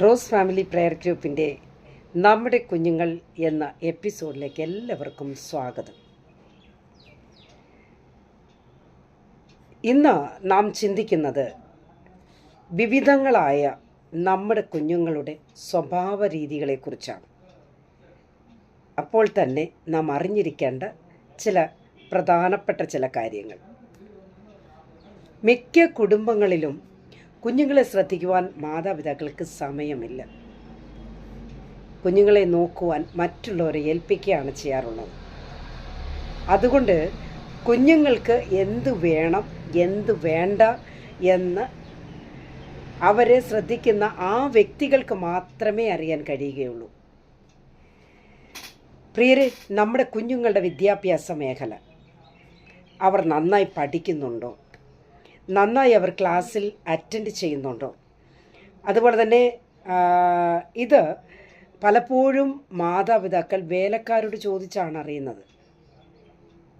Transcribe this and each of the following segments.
Rose family prayer ഗ്രൂപ്പിന്റെ നമ്മുടെ കുഞ്ഞുങ്ങൾ എന്ന എപ്പിസോഡിലേക്ക് എല്ലാവർക്കും സ്വാഗതം. ഇന്ന് നാം ചിന്തിക്കുന്നത് വിവിധങ്ങളായ നമ്മുടെ കുഞ്ഞുങ്ങളുടെ സ്വഭാവ രീതികളെക്കുറിച്ചാണ്. അപ്പോൾ തന്നെ നാം അറിഞ്ഞിരിക്കേണ്ട ചില പ്രധാനപ്പെട്ട ചില കാര്യങ്ങൾ. മിക്ക കുടുംബങ്ങളിലും കുഞ്ഞുങ്ങളെ ശ്രദ്ധിക്കുവാൻ മാതാപിതാക്കൾക്ക് സമയമില്ല. കുഞ്ഞുങ്ങളെ നോക്കുവാൻ മറ്റുള്ളവരെ ഏൽപ്പിക്കുകയാണ് ചെയ്യാറുള്ളത്. അതുകൊണ്ട് കുഞ്ഞുങ്ങൾക്ക് എന്ത് വേണം എന്ത് വേണ്ട എന്ന് അവരെ ശ്രദ്ധിക്കുന്ന ആ വ്യക്തികൾക്ക് മാത്രമേ അറിയാൻ കഴിയുകയുള്ളൂ. പ്രിയരെ നമ്മുടെ കുഞ്ഞുങ്ങളുടെ വിദ്യാഭ്യാസ മേഖല. അവർ നന്നായി പഠിക്കുന്നുണ്ടോ? നന്നായി അവർ ക്ലാസ്സിൽ അറ്റൻഡ് ചെയ്യുന്നുണ്ടോ. അതുപോലെ തന്നെ ഇത് പലപ്പോഴും മാതാപിതാക്കൾ വേലക്കാരോട് ചോദിച്ചാണ് അറിയുന്നത്.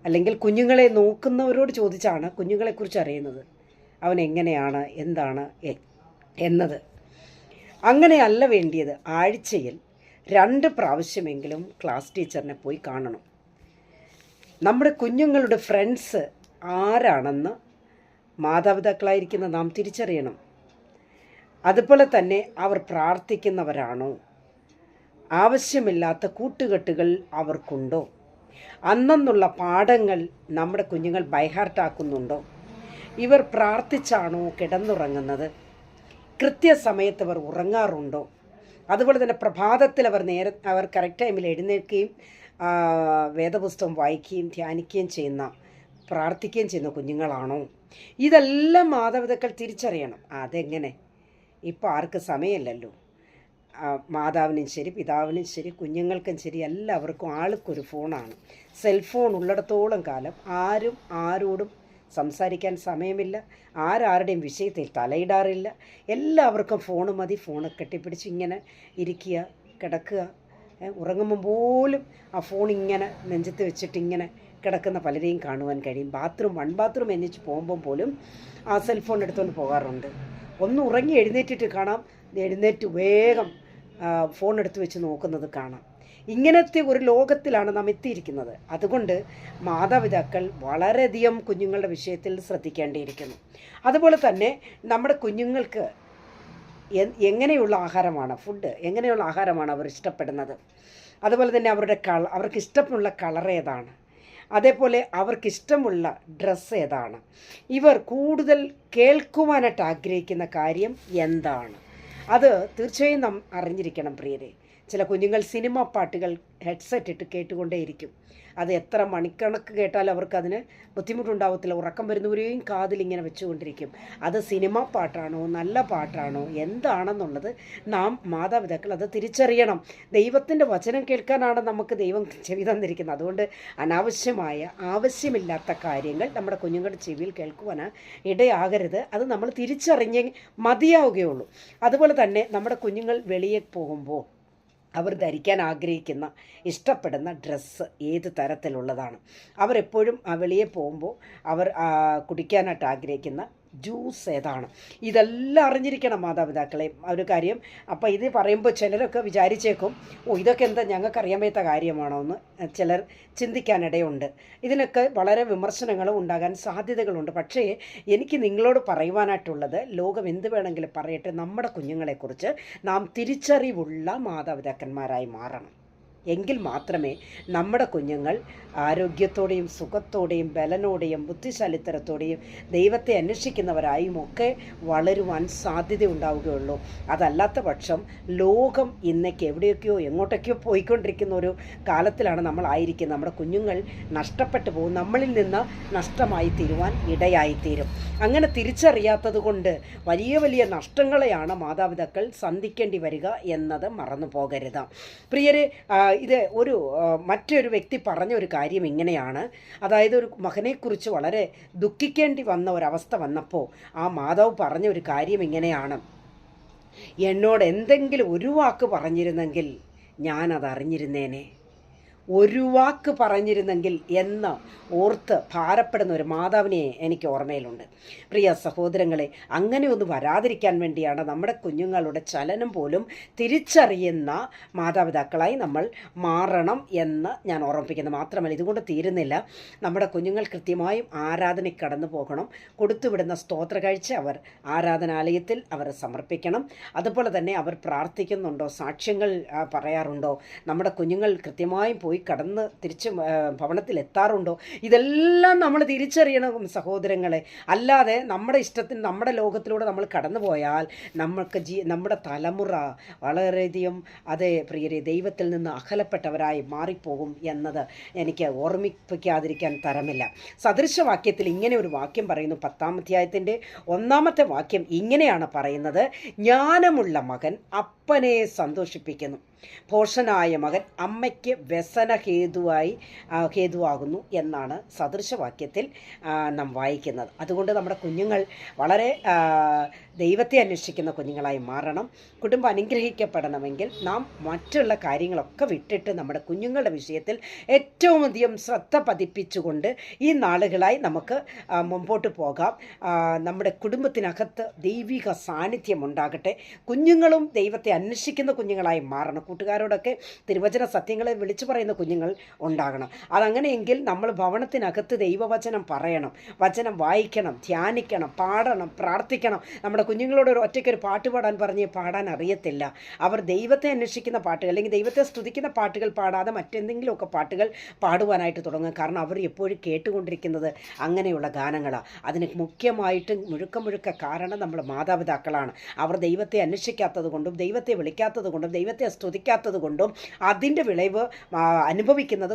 അല്ലെങ്കിൽ കുഞ്ഞുങ്ങളെ നോക്കുന്നവരോട് ചോദിച്ചാണ് കുഞ്ഞുങ്ങളെക്കുറിച്ച് അറിയുന്നത്. അവൻ എങ്ങനെയാണ് എന്താണ് എന്നത്. അങ്ങനെയല്ല വേണ്ടിയത്. ആഴ്ചയിൽ രണ്ട് പ്രാവശ്യമെങ്കിലും ക്ലാസ് ടീച്ചറിനെ പോയി കാണണം. നമ്മുടെ കുഞ്ഞുങ്ങളുടെ ഫ്രണ്ട്സ് ആരാണെന്ന് മാതാപിതാക്കളായിരിക്കുന്ന നാം തിരിച്ചറിയണം. അതുപോലെ തന്നെ അവർ പ്രാർത്ഥിക്കുന്നവരാണോ? ആവശ്യമില്ലാത്ത കൂട്ടുകെട്ടുകൾ അവർക്കുണ്ടോ? അന്നെന്നുള്ള പാഠങ്ങൾ നമ്മുടെ കുഞ്ഞുങ്ങൾ ബൈഹാർട്ടാക്കുന്നുണ്ടോ ഇവർ പ്രാർത്ഥിച്ചാണോ കിടന്നുറങ്ങുന്നത്? കൃത്യസമയത്ത് അവർ ഉറങ്ങാറുണ്ടോ? അതുപോലെ തന്നെ പ്രഭാതത്തിൽ അവർ നേരെ അവർ കറക്റ്റ് ടൈമിൽ എഴുന്നേൽക്കുകയും വേദപുസ്തകം വായിക്കുകയും ധ്യാനിക്കുകയും ചെയ്യുന്ന പ്രാർത്ഥിക്കുകയും ചെയ്യുന്ന കുഞ്ഞുങ്ങളാണോ? ഇതെല്ലാം മാതാപിതാക്കൾ തിരിച്ചറിയണം. അതെങ്ങനെ? ഇപ്പോൾ ആർക്ക് സമയമില്ലല്ലോ. മാതാവിനും ശരി പിതാവിനും ശരി കുഞ്ഞുങ്ങൾക്കും ശരി എല്ലാവർക്കും ആൾക്കൊരു ഫോണാണ്. സെൽഫോൺ ഉള്ളിടത്തോളം കാലം ആരും ആരോടും സംസാരിക്കാൻ സമയമില്ല. ആരാരുടെയും വിഷയത്തിൽ തലയിടാറില്ല. എല്ലാവർക്കും ഫോൺ മതി ഫോണ് കെട്ടിപ്പിടിച്ച് ഇങ്ങനെ ഇരിക്കുക കിടക്കുക. ഉറങ്ങുമ്പോൾ പോലും ആ ഫോൺ ഇങ്ങനെ നെഞ്ചത്ത് വെച്ചിട്ട് ഇങ്ങനെ കിടക്കുന്ന പലരെയും കാണുവാൻ കഴിയും. ബാത്റൂം വൺ ബാത്റൂം എന്നിച്ച് പോകുമ്പോൾ പോലും ആ സെൽഫോൺ എടുത്തുകൊണ്ട് പോകാറുണ്ട്. ഒന്ന് ഉറങ്ങി എഴുന്നേറ്റിട്ട് കാണാം. എഴുന്നേറ്റ് വേഗം ഫോൺ എടുത്ത് വെച്ച് നോക്കുന്നത് കാണാം. ഇങ്ങനത്തെ ഒരു ലോകത്തിലാണ് നാം എത്തിയിരിക്കുന്നത്. അതുകൊണ്ട് മാതാപിതാക്കൾ വളരെയധികം കുഞ്ഞുങ്ങളുടെ വിഷയത്തിൽ ശ്രദ്ധിക്കേണ്ടിയിരിക്കുന്നു. അതുപോലെ തന്നെ നമ്മുടെ കുഞ്ഞുങ്ങൾക്ക് എങ്ങനെയുള്ള ആഹാരമാണ്? ഫുഡ് എങ്ങനെയുള്ള ആഹാരമാണ് അവർ ഇഷ്ടപ്പെടുന്നത്? അതുപോലെ തന്നെ അവരുടെ കള അവർക്ക് ഇഷ്ടമുള്ള കളർ ഏതാണ്? അതേപോലെ അവർക്ക് ഇഷ്ടമുള്ള ഡ്രസ്സ് ഏതാണ്? ഇവർ കൂടുതൽ കേൾക്കുവാനായിട്ട് ആഗ്രഹിക്കുന്ന കാര്യം എന്താണ്? അത് തീർച്ചയായും നാം അറിഞ്ഞിരിക്കണം പ്രിയരെ. ചില കുഞ്ഞുങ്ങൾ സിനിമ പാട്ടുകൾ ഹെഡ്സെറ്റ് ഇട്ട് കേട്ടുകൊണ്ടേയിരിക്കും. അത് എത്ര മണിക്കണക്ക് കേട്ടാലും അവർക്കതിന് ബുദ്ധിമുട്ടുണ്ടാവത്തില്ല. ഉറക്കം വരുന്നവരെയും കാതിൽ ഇങ്ങനെ വെച്ചുകൊണ്ടിരിക്കും. അത് സിനിമ പാട്ടാണോ? നല്ല പാട്ടാണോ? എന്താണെന്നുള്ളത് നാം മാതാപിതാക്കൾ അത് തിരിച്ചറിയണം. ദൈവത്തിന്റെ വചനം കേൾക്കാനാണ് നമുക്ക് ദൈവം ചെവി തന്നിരിക്കുന്നത്. അതുകൊണ്ട് അനാവശ്യമായ ആവശ്യമില്ലാത്ത കാര്യങ്ങൾ നമ്മുടെ കുഞ്ഞുങ്ങളുടെ ചെവിയിൽ കേൾക്കുവാൻ ഇടയാകരുത്. അത് നമ്മൾ തിരിച്ചറിഞ്ഞ് മതിയാവുകയുള്ളൂ. അതുപോലെ തന്നെ നമ്മുടെ കുഞ്ഞുങ്ങൾ വെളിയെ പോകുമ്പോൾ അവർ ധരിക്കാൻ ആഗ്രഹിക്കുന്ന ഇഷ്ടപ്പെടുന്ന ഡ്രസ്സ് ഏത് തരത്തിലുള്ളതാണ്. അവരെപ്പോഴും വെളിയെ പോകുമ്പോൾ അവർ കുടിക്കാനായിട്ട് ആഗ്രഹിക്കുന്ന ജ്യൂസ് ഏതാണ്? ഇതെല്ലാം അറിഞ്ഞിരിക്കണം മാതാപിതാക്കളെ. ഒരു കാര്യം. അപ്പോൾ ഇത് പറയുമ്പോൾ ചിലരൊക്കെ വിചാരിച്ചേക്കും ഓ ഇതൊക്കെ എന്താ ഞങ്ങൾക്ക് അറിയാൻ വയ്യാത്ത കാര്യമാണോ? എന്ന് ചിലർ ചിന്തിക്കാനിടയുണ്ട്. ഇതിനൊക്കെ വളരെ വിമർശനങ്ങളും ഉണ്ടാകാൻ സാധ്യതകളുണ്ട്. പക്ഷേ എനിക്ക് നിങ്ങളോട് പറയുവാനായിട്ടുള്ളത് ലോകം എന്ത് വേണമെങ്കിലും പറയട്ടെ നമ്മുടെ കുഞ്ഞുങ്ങളെക്കുറിച്ച് നാം തിരിച്ചറിവുള്ള മാതാപിതാക്കന്മാരായി മാറണം. എങ്കിൽ മാത്രമേ നമ്മുടെ കുഞ്ഞുങ്ങൾ ആരോഗ്യത്തോടെയും സുഖത്തോടെയും ബലനോടെയും ബുദ്ധിശാലിത്തരത്തോടെയും ദൈവത്തെ അന്വേഷിക്കുന്നവരായും ഒക്കെ വളരുവാൻ സാധ്യതയുണ്ടാവുകയുള്ളൂ. അതല്ലാത്ത പക്ഷം ലോകം ഇന്നേക്ക് എവിടെയൊക്കെയോ എങ്ങോട്ടൊക്കെയോ പോയിക്കൊണ്ടിരിക്കുന്ന ഒരു കാലത്തിലാണ് നമ്മൾ ആയിരിക്കുന്നത്. നമ്മുടെ കുഞ്ഞുങ്ങൾ നഷ്ടപ്പെട്ടു പോകും. നമ്മളിൽ നിന്ന് നഷ്ടമായി തീരുവാൻ ഇടയായിത്തീരും. അങ്ങനെ തിരിച്ചറിയാത്തത് കൊണ്ട് വലിയ വലിയ നഷ്ടങ്ങളെയാണ് മാതാപിതാക്കൾ സന്ധിക്കേണ്ടി വരിക എന്നത് മറന്നു പോകരുത് പ്രിയരെ ഇത് ഒരു മറ്റൊരു വ്യക്തി പറഞ്ഞ ഒരു കാര്യം ഇങ്ങനെയാണ്. അതായത് ഒരു മകനെക്കുറിച്ച് വളരെ ദുഃഖിക്കേണ്ടി വന്ന ഒരവസ്ഥ വന്നപ്പോൾ ആ മാതാവ് പറഞ്ഞ ഒരു കാര്യം ഇങ്ങനെയാണ്. എന്നോട് എന്തെങ്കിലും ഒരു വാക്ക് പറഞ്ഞിരുന്നെങ്കിൽ ഞാനത് അറിഞ്ഞിരുന്നേനെ ഒരു വാക്ക് പറഞ്ഞിരുന്നെങ്കിൽ എന്ന് ഓർത്ത് ഭാരപ്പെടുന്ന ഒരു മാതാവിനെ എനിക്ക് ഓർമ്മയിലുണ്ട്. പ്രിയ സഹോദരങ്ങളെ അങ്ങനെ ഒന്ന് വരാതിരിക്കാൻ വേണ്ടിയാണ് നമ്മുടെ കുഞ്ഞുങ്ങളുടെ ചലനം പോലും തിരിച്ചറിയുന്ന മാതാപിതാക്കളായി നമ്മൾ മാറണം എന്ന് ഞാൻ ഓർമ്മിപ്പിക്കുന്നത് മാത്രമല്ല ഇതുകൊണ്ട് തീരുന്നില്ല. നമ്മുടെ കുഞ്ഞുങ്ങൾ കൃത്യമായും ആരാധനയ്ക്ക് കടന്നു പോകണം. കൊടുത്തുവിടുന്ന സ്തോത്ര കാഴ്ച അവർ ആരാധനാലയത്തിൽ അവർ സമർപ്പിക്കണം. അതുപോലെ തന്നെ അവർ പ്രാർത്ഥിക്കുന്നുണ്ടോ? സാക്ഷ്യങ്ങൾ പറയാറുണ്ടോ? നമ്മുടെ കുഞ്ഞുങ്ങൾ കൃത്യമായും പോയി കടന്ന് തിരിച്ച് ഭവനത്തിൽ എത്താറുണ്ടോ ഇതെല്ലാം നമ്മൾ തിരിച്ചറിയണം സഹോദരങ്ങളെ. അല്ലാതെ നമ്മുടെ ഇഷ്ടത്തിന് നമ്മുടെ ലോകത്തിലൂടെ നമ്മൾ കടന്നു പോയാൽ നമ്മൾക്ക് ജീ നമ്മുടെ തലമുറ വളരെയധികം അതെ പ്രിയരെ ദൈവത്തിൽ നിന്ന് അകലപ്പെട്ടവരായി മാറിപ്പോകും എന്നത് എനിക്ക് ഓർമ്മിപ്പിക്കാതിരിക്കാൻ തരമില്ല. സദൃശവാക്യത്തിൽ ഇങ്ങനെ ഒരു വാക്യം പറയുന്നു. പത്താം അധ്യായത്തിന്റെ ഒന്നാമത്തെ വാക്യം ഇങ്ങനെയാണ് പറയുന്നത്. ജ്ഞാനമുള്ള മകൻ അപ്പനെ സന്തോഷിപ്പിക്കുന്നു. ഭോഷനായ മകൻ അമ്മയ്ക്ക് വ്യസന ഹേതുവായി ഹേതുവാകുന്നു എന്നാണ് സദൃശവാക്യത്തിൽ നാം വായിക്കുന്നത്. അതുകൊണ്ട് നമ്മുടെ കുഞ്ഞുങ്ങൾ വളരെ ദൈവത്തെ അന്വേഷിക്കുന്ന കുഞ്ഞുങ്ങളായി മാറണം. കുടുംബം അനുഗ്രഹിക്കപ്പെടണമെങ്കിൽ നാം മറ്റുള്ള കാര്യങ്ങളൊക്കെ വിട്ടിട്ട് നമ്മുടെ കുഞ്ഞുങ്ങളുടെ വിഷയത്തിൽ ഏറ്റവും അധികം ശ്രദ്ധ പതിപ്പിച്ചുകൊണ്ട് ഈ നാളുകളായി നമുക്ക് മുമ്പോട്ട് പോകാം. നമ്മുടെ കുടുംബത്തിനകത്ത് ദൈവിക സാന്നിധ്യം ഉണ്ടാകട്ടെ. കുഞ്ഞുങ്ങളും ദൈവത്തെ അന്വേഷിക്കുന്ന കുഞ്ഞുങ്ങളായി മാറണം. കൂട്ടുകാരോടൊക്കെ തിരുവചന സത്യങ്ങളെ വിളിച്ചു പറയുന്ന കുഞ്ഞുങ്ങൾ ഉണ്ടാകണം. അതങ്ങനെയെങ്കിൽ നമ്മൾ ഭവനത്തിനകത്ത് ദൈവവചനം പറയണം. വചനം വായിക്കണം ധ്യാനിക്കണം പാടണം പ്രാർത്ഥിക്കണം. നമ്മുടെ കുഞ്ഞുങ്ങളോട് ഒരു ഒറ്റയ്ക്ക് ഒരു പാട്ട് പാടാൻ പറഞ്ഞ് പാടാൻ അറിയത്തില്ല. അവർ ദൈവത്തെ അന്വേഷിക്കുന്ന പാട്ടുകൾ അല്ലെങ്കിൽ ദൈവത്തെ സ്തുതിക്കുന്ന പാട്ടുകൾ പാടാതെ മറ്റെന്തെങ്കിലുമൊക്കെ പാട്ടുകൾ പാടുവാനായിട്ട് തുടങ്ങും. കാരണം അവർ എപ്പോഴും കേട്ടുകൊണ്ടിരിക്കുന്നത് അങ്ങനെയുള്ള ഗാനങ്ങളാണ് അതിന് മുഖ്യമായിട്ട് മുഴുക്ക മുഴുക്ക കാരണം നമ്മൾ മാതാപിതാക്കളാണ്. അവർ ദൈവത്തെ അന്വേഷിക്കാത്തത് കൊണ്ടും ദൈവത്തെ വിളിക്കാത്തത് കൊണ്ടും ദൈവത്തെ സ്തുതിക്കാത്തത് കൊണ്ടും അതിന്റെ വിളവ് അനുഭവിക്കുന്നത്